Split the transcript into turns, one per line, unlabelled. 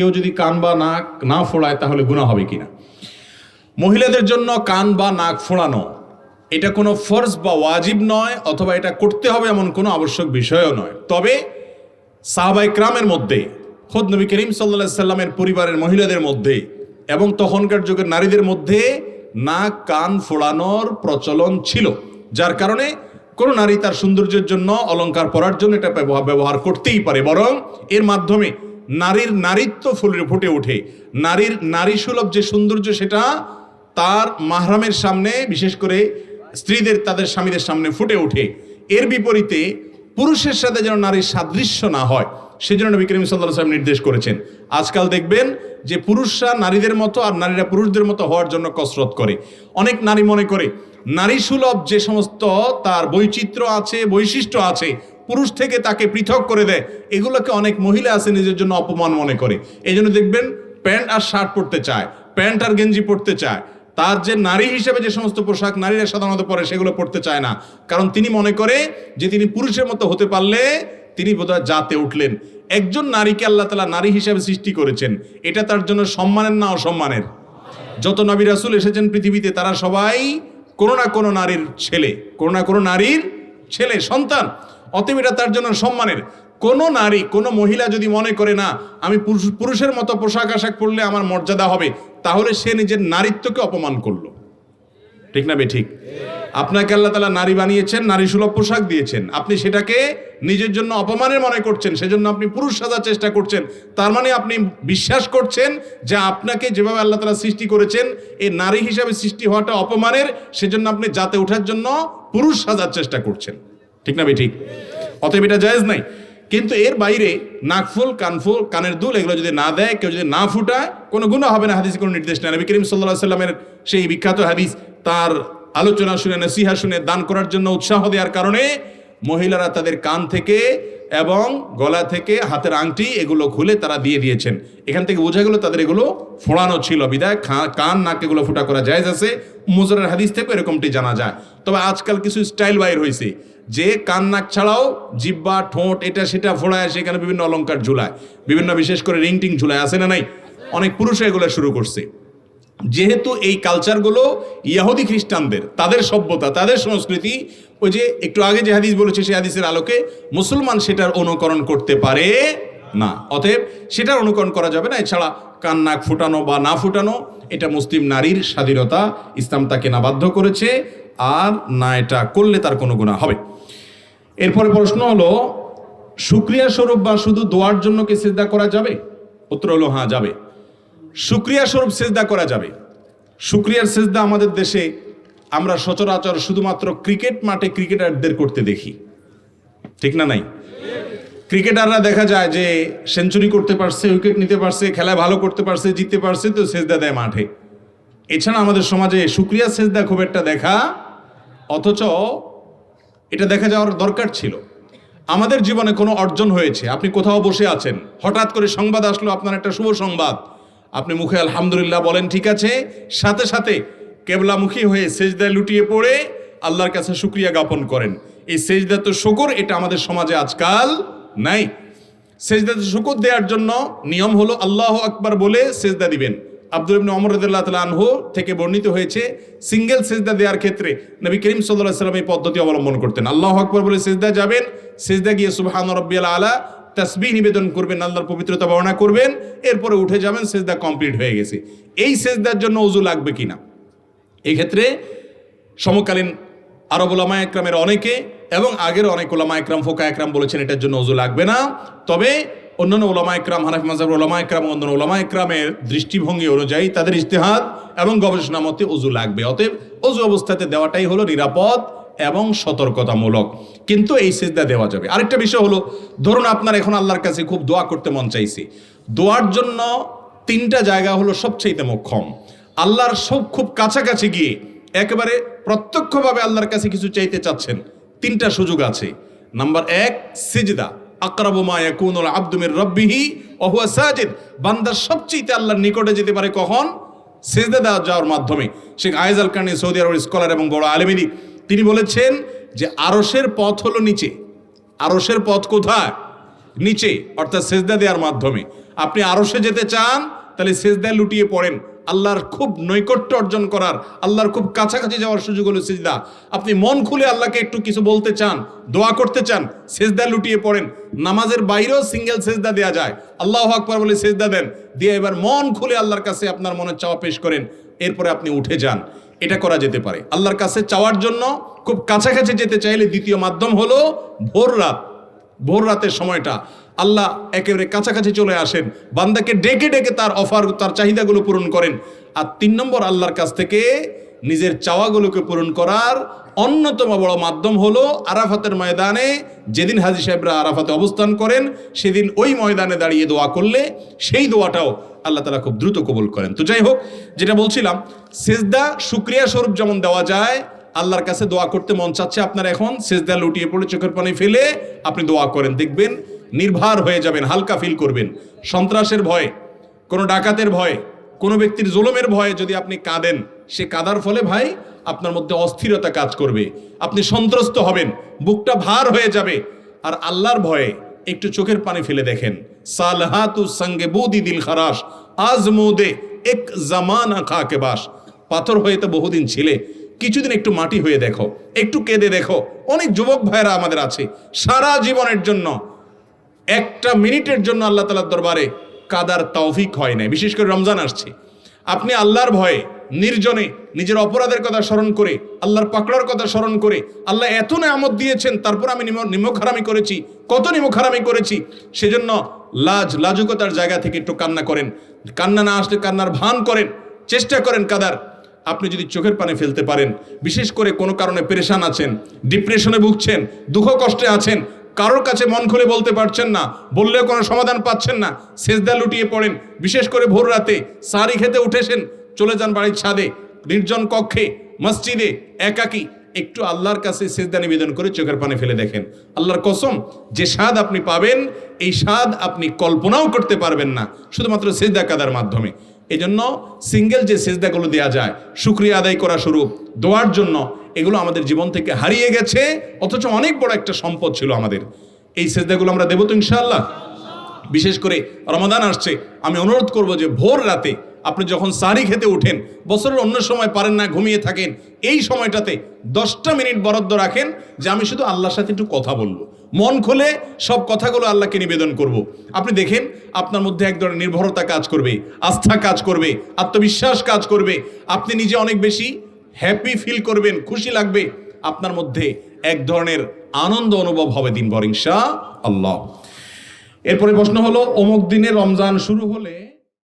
কেউ যদি কান বা নাক না ফোড়ায়, তাহলে গুণা হবে কিনা? মহিলাদের জন্য কান বা নাক ফোড়ানো, এটা কোনো ফরজ বা ওয়াজিব নয়, অথবা এটা করতে হবে এমন কোনো আবশ্যক বিষয়ও নয়। তবে সাহাবাই ক্রামের মধ্যে, খোদ নবী করিম সাল্লা সাল্লামের পরিবারের মহিলাদের মধ্যে এবং তখনকার যুগের নারীদের মধ্যে নাক কান ফোড়ানোর প্রচলন ছিল, যার কারণে কোনো নারী তার সৌন্দর্যের জন্য অলংকার পরার জন্য এটা ব্যবহার করতেই পারে। বরং এর মাধ্যমে নারীর নারীত্ব ফুটে ওঠে। নারীর নারী সুলভ যে সৌন্দর্য সেটা তার মাহরামের সামনে, বিশেষ করে স্ত্রীদের, তাদের স্বামীদের সামনে ফুটে ওঠে। এর বিপরীতে পুরুষের সাথে যেন নারীর সাদৃশ্য না হয়, সেজন্য নবী করিম সাল্লাহ সাল্লাম নির্দেশ করেছেন। আজকাল দেখবেন যে পুরুষরা নারীদের মতো আর নারীরা পুরুষদের মতো হওয়ার জন্য কসরত করে। অনেক নারী মনে করে নারী সুলভ যে সমস্ত তার বৈচিত্র্য আছে, বৈশিষ্ট্য আছে পুরুষ থেকে তাকে পৃথক করে দেয়। এগুলোকে অনেক মহিলা আছে নিজের জন্য অপমান মনে করে। এই জন্য দেখবেন, প্যান্ট আর শার্ট পরতে চায়, প্যান্ট আর গেঞ্জি পরতে চায়। তার যে নারী হিসেবে যে সমস্ত পোশাক নারীরা সাধারণত পরে সেগুলো পড়তে চায় না। কারণ তিনি মনে করে যে তিনি পুরুষের মতো হতে পারলে তিনি বোধহয় জাতে উঠলেন। একজন নারীকে আল্লাহ তালা নারী হিসেবে সৃষ্টি করেছেন। এটা তার জন্য সম্মানের না অসম্মানের? যত নবী রাসুল এসেছেন পৃথিবীতে, তারা সবাই কোনো না কোনো নারীর ছেলে, কোনো না কোনো নারীর ছেলে, সন্তান। অতএব এটা তার জন্য সম্মানের। কোনো নারী, কোনো মহিলা যদি মনে করে, না, আমি পুরুষ- পুরুষের মতো পোশাক আশাক পরলে আমার মর্যাদা হবে, তাহলে সে নিজের নারীত্বকে অপমান করল। ঠিক না বে, ঠিক? আপনাকে আল্লাহ তালা নারী বানিয়েছেন, নারী সুলভ পোশাক দিয়েছেন। আপনি সেটাকে নিজের জন্য অপমানের মনে করছেন, সেজন্য আপনি পুরুষ সাজার চেষ্টা করছেন। তার মানে আপনি বিশ্বাস করছেন যে আপনাকে যেভাবে আল্লাহ তালা সৃষ্টি করেছেন এই নারী হিসাবে সৃষ্টি হওয়াটা অপমানের, সেজন্য আপনি যাতে ওঠার জন্য পুরুষ সাজার চেষ্টা করছেন। ঠিক না ঠিক? অতএব এটা জায়েজ নাই। কিন্তু এর বাইরে নাকফুল কানফুল কানের দুল, এগুলো যদি না দেয়, কেউ যদি না ফুটায়, কোনো গুণ হবে না, হাদিস কোনো নির্দেশ নেই। নবী করিম সাল্লাহ সাল্লামের সেই বিখ্যাত হাদিস, তার আলোচনা শুনে, নসিহা শুনে দান করার জন্য উৎসাহ দেওয়ার কারণে মহিলারা তাদের কান থেকে এবং গলা থেকে হাতের আংটি এগুলো খুলে তারা দিয়ে দিয়েছেন। এখান থেকে বোঝা গেল তাদের এগুলো ফোড়ানো ছিল। বিদায় কান, নাক এগুলো ফুটা করা যায় আছে। মুজরের হাদিস থেকে এরকমটি জানা যায়। তবে আজকাল কিছু স্টাইল বাইর হয়েছে যে কান নাক ছাড়াও জিব্বা, ঠোঁট, এটা সেটা ফোড়ায় সেখানে বিভিন্ন অলঙ্কার ঝুলায়। বিভিন্ন বিশেষ করে রিং টিং ঝুলায়, আছে না নাই? অনেক পুরুষ এগুলো শুরু করছে। যেহেতু এই কালচারগুলো ইয়াহুদি খ্রিস্টানদের, তাদের সভ্যতা, তাদের সংস্কৃতি, ওই যে একটু আগে যে হাদিস বলেছে, সেই হাদিসের আলোকে মুসলমান সেটার অনুকরণ করতে পারে না। অতএব সেটার অনুকরণ করা যাবে না, এছাড়া কান নাক ফুটানো বা না ফুটানো, এটা মুসলিম নারীর স্বাধীনতা, ইসলাম তাকে না বাধ্য করেছে, আর না এটা করলে তার কোনো গুণা হবে। এরপরে প্রশ্ন হলো সুক্রিয়া স্বরূপ বা শুধু দোয়ার জন্য কি সেজদা করা যাবে? উত্তর হলো হ্যাঁ যাবে। সুক্রিয়া স্বরূপ সেজদা করা যাবে। সুক্রিয়ার সেজদা আমাদের দেশে আমরা সচরাচর শুধুমাত্র ক্রিকেট মাঠে ক্রিকেটারদের করতে দেখি। ঠিক না নাই? ক্রিকেটাররা দেখা যায় যে সেঞ্চুরি করতে পারছে, উইকেট নিতে পারছে, খেলায় ভালো করতে পারছে, জিততে পারছে, তো সেজদা দেয় মাঠে। এছাড়া আমাদের সমাজে সুক্রিয়া সেজদা খুব একটা দেখা, অথচ এটা দেখা যাওয়ার দরকার ছিল। আমাদের জীবনে কোনো অর্জন হয়েছে। আপনি কোথাও বসে আছেন। হঠাৎ করে সংবাদ আসলো আপনার একটা শুভ সংবাদ। আপনি মুখে আলহামদুলিল্লাহ বলেন, ঠিক আছে। সাথে সাথে কেবলামুখী হয়ে সেজদায় লুটিয়ে পড়ে আল্লাহর কাছে শুক্রিয়া জ্ঞাপন করেন। এই সেজদা তো শকর, এটা আমাদের সমাজে আজকাল নাই। সেজদাতে শুকর দেওয়ার জন্য নিয়ম হলো আল্লাহ আকবার বলে সেজদা দিবেন। আব্দুল ইবনে ওমর রাদিয়াল্লাহু তাআলা আনহু থেকে বর্ণিত হয়েছে, সিঙ্গেল সেজদা দেওয়ার ক্ষেত্রে নবী করিম আলাইহি সাল্লাম এই পদ্ধতি অবলম্বন করতেন। আল্লাহ আকবার বলে সেজদা যাবেন, সেজদা গিয়ে সুবহান রাব্বিয়াল আলা, তাসবিহ নিবেদন করবেন, আল্লাহর পবিত্রতা বর্ণনা করবেন, এরপরে উঠে যাবেন, সেজদা কমপ্লিট হয়ে গেছে। এই সেজদার জন্য ওযু লাগবে কিনা? এই ক্ষেত্রে সমকালীন আরব ওলামা একরামের অনেকে এবং আগের অনেক ওলামা একরাম, ফোকা একরাম বলেছেন এটার জন্য অজু লাগবে না। তবে অন্যান্য ওলামা একরাম হানাফি মাজাব ওলামা একরাম অন্যান্য ওলামা একরামের দৃষ্টিভঙ্গি অনুযায়ী তাদের ইজতেহাদ এবং গবেষণা মতে অজু লাগবে। অতএব অজু অবস্থাতে দেওয়াটাই হলো নিরাপদ এবং সতর্কতামূলক। কিন্তু এই সেজদা দেওয়া যাবে। আরেকটা বিষয় হলো, ধরুন আপনার এখন আল্লাহর কাছে খুব দোয়া করতে মন চাইছে। দোয়ার জন্য তিনটা জায়গা হলো সবচেয়ে মোক্ষম। আল্লাহর সব খুব কাছাকাছি গিয়ে একেবারে প্রত্যক্ষভাবে আল্লাহর কাছে কিছু চাইতে চাচ্ছেন, তিনটা সুযোগ আছে। নাম্বার এক, সিজদা। আকরাবু মা ইয়াকুনুল আবদু মির রাব্বিহি ওয়া হুয়া সাজিদ। বান্দা সবচেয়ে নিকটে যেতে পারে কখন? সেজদা যাওয়ার মাধ্যমে। সৌদি স্কলার এবং তিনি বলেছেন যে আরশের পথ হলো নিচে। আরশের পথ কোথায়? নিচে, অর্থাৎ সেজদা দেওয়ার মাধ্যমে। আপনি আরশে যেতে চান, তাহলে সেজদায় লুটিয়ে পড়েন। আল্লাহর খুব নৈকট্য অর্জন করার, আল্লাহর খুব কাছাকাছি যাওয়ার সুযোগ হলো সিজদা। আপনি মন খুলে আল্লাহকে একটু কিছু বলতে চান, দোয়া করতে চান, সেজদা লুটিয়ে পড়েন, নামাজের বাইরেও সিঙ্গেল সেজদা দেওয়া যায়। আল্লাহ আকবর বলে সেজদা দেন, দিয়ে এবার মন খুলে আল্লাহর কাছে আপনার মনের চাওয়া পেশ করেন, এরপরে আপনি উঠে যান। এটা করা যেতে পারে। আল্লাহর কাছে চাওয়ার জন্য খুব কাছাকাছি যেতে চাইলে দ্বিতীয় মাধ্যম হলো ভোর রাত, ভোর রাতের সময়টা। আল্লাহ একেবারে কাছাকাছি চলে আসেন। বান্দাকে ডেকে ডেকে তার অফার, তার চাহিদাগুলো পূরণ করেন। আর তিন নম্বর আল্লাহর কাছ থেকে নিজের চাওয়াগুলোকে পূরণ করার অন্যতম বড় মাধ্যম হলো আরাফাতের ময়দানে। যেদিন হাজি সাহেবরা আরাফাতে অবস্থান করেন, সেদিন ওই ময়দানে দাঁড়িয়ে দোয়া করলে সেই দোয়াটাও আল্লাহ তালা খুব দ্রুত কবুল করেন। তো যাই হোক, যেটা বলছিলাম, সেজদা, শুক্রিয়া স্বরূপ যেমন দেওয়া যায়, আল্লাহর কাছে দোয়া করতে মন চাচ্ছে আপনার এখন। সেজদা লুটিয়ে পড়ে, চোখের পানি ফেলে আপনি দোয়া করেন। দেখবেন নির্ভার হয়ে যাবেন, হালকা ফিল করবেন। সন্ত্রাসের ভয়, কোনো ডাকাতের ভয়, কোনো ব্যক্তির জুলুমের ভয়ে যদি আপনি কাঁদেন, সে কাদার ফলে ভাই আপনার মধ্যে অস্থিরতা কাজ করবে। আপনি সন্ত্রস্ত হবেন, বুকটা ভার হয়ে যাবে। আর আল্লাহর ভয়ে একটু চোখের পানি ফেলে দেখেন। সালহাতু সঙ্গে বুদি দিল খারাস আজ মুদে এক জামানা খাকে বাস। পাথর হয়ে তো বহুদিন ছিলে, কিছুদিন একটু মাটি হয়ে দেখো, একটু কেঁদে দেখো। অনেক যুবক ভাইরা আমাদের আছে, সারা জীবনের জন্য একটা মিনিটের জন্য আল্লাহ তালার দরবারে কাদার তৌফিক হয় নাই। বিশেষ করে রমজান আসছে। আপনি আল্লাহর ভয়ে, নির্জনে নিজের অপরাধের কথা স্মরণ করে, আল্লাহর পাকড়ার কথা স্মরণ করে, আল্লাহ এত নেয়ামত দিয়েছেন, তারপর আমি নিমক হারামি করেছি, কত নিমক হারামি করেছি, সেজন্য লাজ, লাজুকতার জায়গা থেকে একটু কান্না করেন। কান্না না আসলে কান্নার ভান করেন, চেষ্টা করেন কাদার। আপনি যদি চোখের পানে ফেলতে পারেন, বিশেষ করে কোনো কারণে পেরেশান আছেন, ডিপ্রেশনে ভুগছেন, দুঃখ কষ্টে আছেন কারোর কাছে মন খুলে বলতে পারছেন না, বললেও কোনো সমাধান পাচ্ছেন না। সেজদা লুটিয়ে পড়েন, বিশেষ করে ভোর রাতে। সারি খেতে উঠেছেন, চলে যান বাড়ির ছাদে। নির্জন কক্ষে, মসজিদে, একাকি। একটু আল্লাহর কাছে সেজদা নিবেদন করে চোখের পানি ফেলে দেখেন। আল্লাহর কসম, যে স্বাদ আপনি পাবেন, এই স্বাদ আপনি কল্পনাও করতে পারবেন না, শুধুমাত্র সেজদা কাদার মাধ্যমে। এই জন্য সিঙ্গেল যে সেজদাগুলো দেওয়া যায়, শুক্রিয়া আদায় করা স্বরূপ দোয়ার জন্য এগুলো আমাদের জীবন থেকে হারিয়ে গেছে, অথচ অনেক বড় একটা সম্পদ ছিল আমাদের। এই সেজদাগুলো আমরা দেবো তো ইনশাআল্লাহ। বিশেষ করে রমাদান আসছে, আমি অনুরোধ করব যে ভোর রাতে আপনি যখন সারি খেতে ওঠেন বছরের অন্য সময় পারেন না, ঘুমিয়ে থাকেন, এই সময়টাতে দশটা মিনিট বরাদ্দ রাখেন যে আমি শুধু আল্লাহর সাথে একটু কথা বলব। মন খুলে সব কথাগুলো আল্লাহকে নিবেদন করব। আপনি দেখেন, আপনার মধ্যে এক ধরনের নির্ভরতা কাজ করবে, আস্থা কাজ করবে, আত্মবিশ্বাস কাজ করবে। আপনি নিজে অনেক বেশি হ্যাপি ফিল করবেন, খুশি লাগবে। আপনার মধ্যে এক ধরনের আনন্দ অনুভব হবে দিন ইনশা আল্লাহ এরপরে প্রশ্ন হলো, অমুক দিনে রমজান শুরু হলে